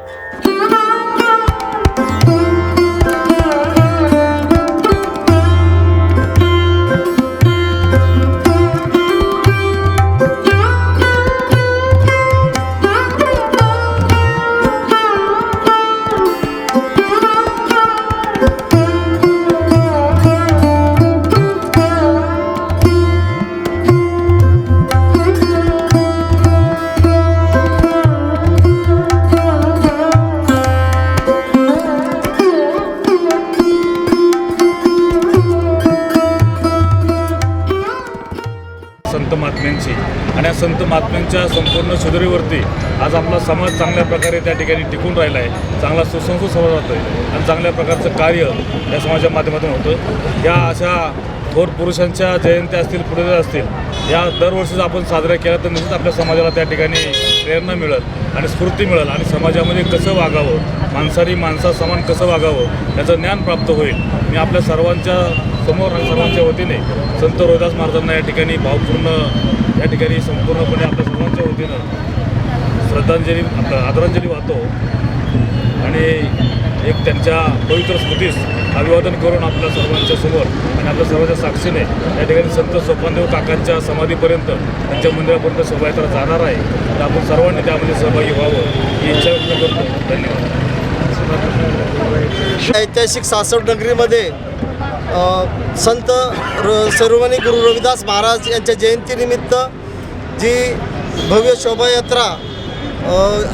Mm-hmm. महात्म्यांची. आणि या संत महात्म्यांच्या संपूर्ण शिदोरीवरती आज आपला समाज चांगल्या प्रकारे त्या ठिकाणी टिकून राहिला आहे चांगला सुसंस्कृत समाज होतो आहे आणि चांगल्या प्रकारचं कार्य या समाजाच्या माध्यमातून होतं या अशा थोर पुरुषांच्या जयंत्या असतील पुढे असतील या दरवर्षीच आपण साजऱ्या केल्या तर निश्चित आपल्या समाजाला त्या ठिकाणी प्रेरणा मिळेल आणि स्फूर्ती मिळेल आणि समाजामध्ये कसं वागावं माणसाने माणसा समान कसं वागावं याचं ज्ञान प्राप्त होईल. मी आपल्या सर्वांच्या समोर सर्वांच्या वतीने संत रोहिदास महाराजांना या ठिकाणी भावपूर्ण या ठिकाणी संपूर्णपणे आपल्या सर्वांच्या वतीनं श्रद्धांजली आपलं आदरांजली वाहतो. आणि एक त्यांच्या पवित्र स्मृतीस अभिवादन करून आपल्या सर्वांच्या समोर आणि आपल्या सर्वांच्या साक्षीने या ठिकाणी संत सोपानदेव काकांच्या समाधीपर्यंत त्यांच्या मंदिरापर्यंत शोभायात्रा जाणार आहे. तर आपण सर्वांनी त्यामध्ये सहभागी व्हावं ही इच्छा व्यक्त करतो. धन्यवाद. ऐतिहासिक सासवड नगरीमध्ये संत र सर्वमणी गुरु रविदास महाराज यांच्या जयंतीनिमित्त जी भव्य शोभायात्रा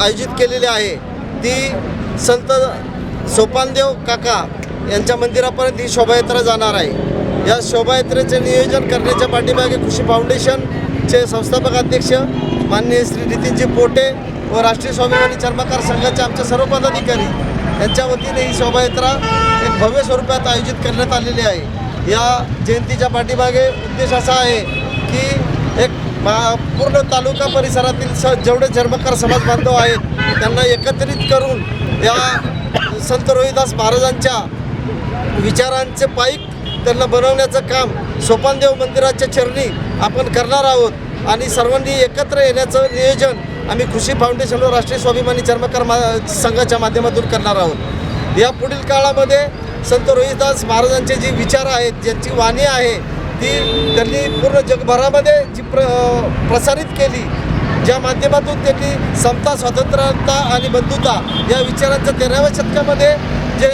आयोजित केलेली आहे ती संत सोपानदेव काका यांच्या मंदिरापर्यंत ही शोभायात्रा जाणार आहे. या शोभायात्रेचे नियोजन करण्याच्या पाठीमागे कृषी फाउंडेशनचे संस्थापक अध्यक्ष माननीय श्री नितीनजी पोटे व राष्ट्रीय स्वाभिमानी चर्मकार संघाचे आमचे सर्व पदाधिकारी यांच्या वतीने ही शोभायात्रा एक भव्य स्वरूपात आयोजित करण्यात आलेली आहे. या जयंतीच्या पाठीमागे उद्देश असा आहे की एक मा पूर्ण तालुका परिसरातील स जेवढे चर्मकार समाज बांधव आहेत त्यांना एकत्रित करून या संत रोहिदास महाराजांच्या विचारांचे पाईक त्यांना बनवण्याचं काम सोपानदेव मंदिराच्या चरणी आपण करणार आहोत आणि सर्वांनी एकत्र येण्याचं नियोजन आम्ही कृषी फाउंडेशनवर राष्ट्रीय स्वाभिमानी चर्मकार मा संघाच्या माध्यमातून करणार आहोत. या पुढील काळामध्ये संत रोहिदास महाराजांचे जी विचार आहेत ज्यांची वाणी आहे ती त्यांनी पूर्ण जगभरामध्ये जी प्र प्रसारित केली ज्या माध्यमातून त्यांनी समता स्वातंत्र्यता आणि बंधुता या विचारांच्या तेराव्या शतकामध्ये जे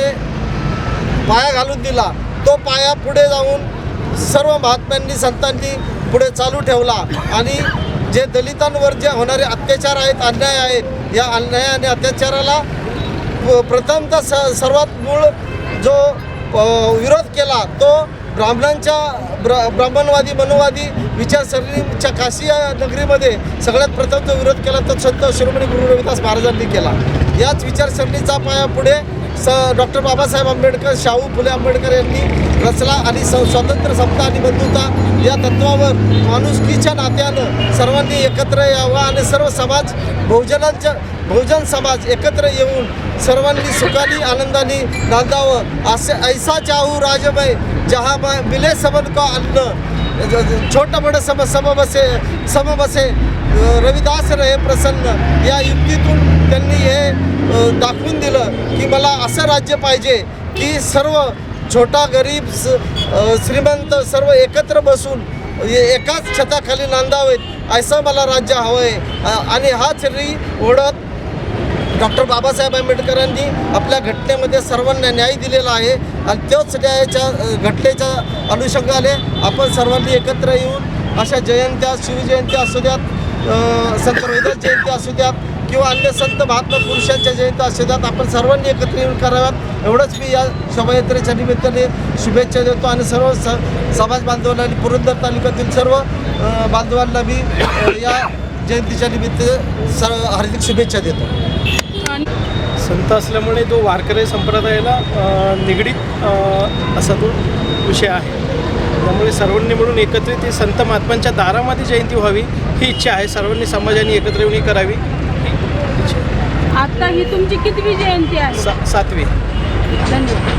पाया घालून दिला तो पाया पुढे जाऊन सर्व महात्म्यांनी संतांनी पुढे चालू ठेवला आणि जे दलितांवर जे होणारे अत्याचार आहेत अन्याय आहेत या अन्याय आणि अत्याचाराला प्रथमतः स सर्वात मूळ जो विरोध केला तो ब्राह्मणांच्या ब्र ब्राह्मणवादी मनोवादी विचारसरणीच्या काशी या नगरीमध्ये सगळ्यात प्रथम जो विरोध केला तो संत शिरोमणी गुरु रविदास महाराजांनी केला. याच विचारसरणीचा पाया पुढे स डॉक्टर बाबासाहेब आंबेडकर शाहू फुले आंबेडकर यांनी रचला आणि स स्वातंत्र्य समता आणि बंधुता या तत्वावर माणुसकीच्या नात्यानं सर्वांनी एकत्र यावं आणि सर्व समाज बहुजनांच्या बहुजन समाज एकत्र येऊन सर्वांनी सुखानी आनंदाने नांदावं. असे ऐसा चाहू राजमय जहा ब- मिले सबन का अन्न. छोटा बडं सम सम बसे सम बसे रविदास रहे प्रसन्न. या युक्तीतून त्यांनी हे दाखवून दिलं की मला असं राज्य पाहिजे की सर्व छोटा गरीब स श्रीमंत सर्व एकत्र बसून एकाच छताखाली नांदावेत असं मला राज्य हवं आहे आणि हाच री ओढत डॉक्टर बाबासाहेब आंबेडकरांनी आपल्या घटनेमध्ये सर्वांना न्याय दिलेला आहे. आणि तोच न्यायाच्या घटनेच्या अनुषंगाने आपण सर्वांनी एकत्र येऊन अशा जयंत्या शिवजयंत्या असू द्यात संत रोहिदास जयंती असू द्यात किंवा अन्य संत महात्मा पुरुषांच्या जयंती असू आपण सर्वांनी एकत्र येऊन कराव्यात. एवढंच मी या शोभायात्रेच्या निमित्ताने शुभेच्छा देतो आणि सर्व स समाज बांधवांना आणि पुरंदर तालुक्यातील सर्व बांधवांना मी या जयंतीच्या निमित्त सर्व हार्दिक शुभेच्छा देतो. संत असल्यामुळे तो वारकरी संप्रदायाला निगडीत असा तो विषय आहे. त्यामुळे सर्वांनी मिळून एकत्रित संत महात्मांच्या दारामध्ये जयंती व्हावी ही इच्छा आहे. सर्वांनी समाजाने एकत्र येऊन करावी. आहे. आता ही तुमची कितवी जयंती आहे? सा सातवी. धन्यवाद.